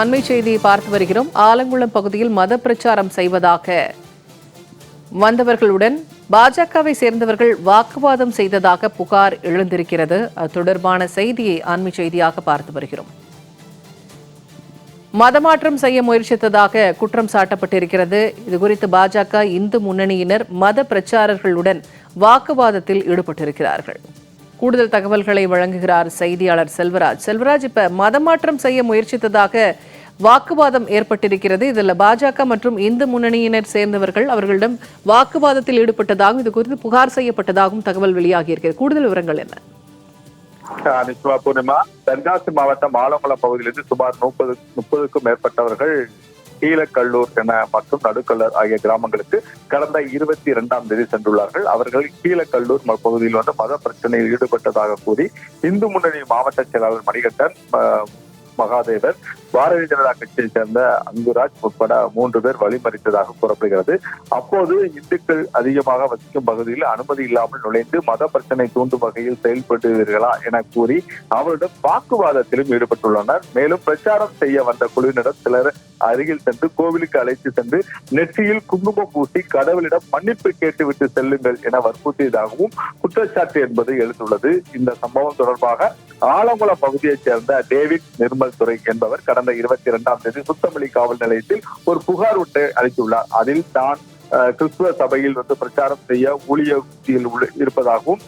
அண்மை செய்தியை பார்த்து வருகிறோம். ஆலங்குளம் பகுதியில் மத பிரச்சாரம் செய்வதாக. வந்தவர்களுடன் பாஜகவை சேர்ந்தவர்கள் வாக்குவாதம் செய்ததாக புகார் எழுந்திருக்கிறது. அது தொடர்பான செய்தியை அண்மை செய்தியாக பார்த்து வருகிறோம். மதமாற்றம் செய்ய முயற்சித்ததாக குற்றம் சாட்டப்பட்டிருக்கிறது. இதுகுறித்து பாஜக இந்து முன்னணியினர் மத பிரச்சாரர்களுடன் வாக்குவாதத்தில் ஈடுபட்டிருக்கிறார்கள். கூடுதல் தகவல்களை வழங்குகிறார் செய்தியாளர் செல்வராஜ். செல்வராஜ் இப்ப மதமாற்றம் செய்ய முயற்சித்ததாக வாக்குவாதம் ஏற்பட்டிருக்கிறது. இதில் பாஜக மற்றும் இந்து முன்னணியினர் சேர்ந்தவர்கள் அவர்களிடம் வாக்குவாதத்தில் ஈடுபட்டதாகவும் இது குறித்து புகார் செய்யப்பட்டதாகவும் தகவல் வெளியாகியிருக்கிறது. கூடுதல் விவரங்கள் என்ன? நிச்சயமா பூர்ணிமா தென்காசி மாவட்டம் ஆலங்குளம் பகுதியிலிருந்து சுமார் முப்பது முப்பதுக்கும் மேற்பட்டவர்கள் கீழக்கல்லூர் என மற்றும் நடுக்கல்லர் ஆகிய கிராமங்களுக்கு கடந்த இருபத்தி இரண்டாம் தேதி சென்றுள்ளார்கள். அவர்கள் கீழக்கல்லூர் ம- பகுதியில் வந்து மத பிரச்சனையில் ஈடுபட்டதாக கூறி இந்து முன்னணி மாவட்ட செயலாளர் மணிகண்டன் ஆஹ், மகாதேவர் பாரதிய ஜனதா கட்சியை சேர்ந்த அங்குராஜ் உட்பட மூன்று பேர் வழிமறித்ததாக கூறப்படுகிறது. அப்போது இந்துக்கள் அதிகமாக வசிக்கும் பகுதியில் அனுமதி இல்லாமல் நுழைந்து மத பிரச்சனை தூண்டும் வகையில் செயல்படுவீர்களா என கூறி அவரிடம் வாக்குவாதத்திலும் ஈடுபட்டுள்ளனர். மேலும் பிரச்சாரம் செய்ய வந்த குழுவினரிடம் சிலர் அருகில் சென்று கோவிலுக்கு அழைத்து சென்று நெற்றியில் குங்குமம் பூசி கடவுளிடம் மன்னிப்பு கேட்டுவிட்டு செல்லுங்கள் என வற்புறுத்தியதாகவும் குற்றச்சாட்டு என்பது எழுந்துள்ளது. இந்த சம்பவம் தொடர்பாக ஆலங்குளம் பகுதியைச் சேர்ந்த டேவிட் நிர்மல் காவல்துறை என்பவர் கடந்த இருபத்தி இரண்டாம் தேதி சுத்தமல்லி காவல் நிலையத்தில் ஒரு புகார் ஒன்றை அளித்துள்ளார். அதில் தான் கிறிஸ்துவ சபையில் வந்து பிரச்சாரம் செய்ய ஊழியத்தில் இருப்பதாகவும்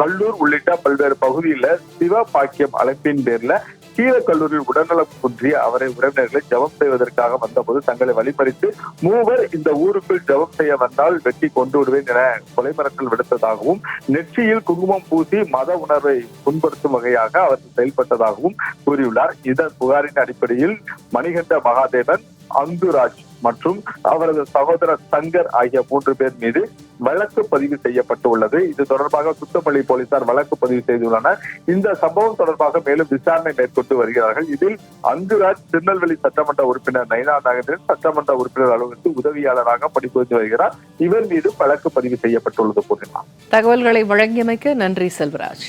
கல்லூர் உள்ளிட்ட பல்வேறு பகுதியில சிவ பாக்கியம் அழைப்பின் பேர்ல கீழக்கல்லூரில் உடல்நலம் குன்றிய அவரை உறவினர்களை ஜபம் செய்வதற்காக வந்தபோது தங்களை வழிமறித்து மூவர் இந்த ஊருக்குள் ஜெபம் செய்ய வந்தால் வெட்டி கொண்டு விடுவேன் என கொலை மிரட்டல் விடுத்ததாகவும் நெற்றியில் குங்குமம் பூசி மத உணர்வை புண்படுத்தும் வகையாக அவர் செயல்பட்டதாகவும் கூறியுள்ளார். இதன் புகாரின் அடிப்படையில் மணிகண்ட மகாதேவன் அந்துராஜ் மற்றும் அவரது சகோதரர் சங்கர் ஆகிய மூன்று பேர் மீது வழக்கு பதிவு செய்யப்பட்டுள்ளது இது தொடர்பாக சுத்தமல்லி போலீசார் வழக்கு பதிவு செய்துள்ளனர். இந்த சம்பவம் தொடர்பாக மேலும் விசாரணை மேற்கொண்டு வருகிறார்கள். இதில் அங்குராஜ் திருநெல்வேலி சட்டமன்ற உறுப்பினர் நைனா நாகேந்திரன் சட்டமன்ற உறுப்பினர் அலுவலகத்தில் உதவியாளராக பணிபுரிந்து வருகிறார். இவர் மீது வழக்கு பதிவு செய்யப்பட்டுள்ளது. பூர்ணிமா தகவல்களை வழங்கியமைக்க நன்றி செல்வராஜ்.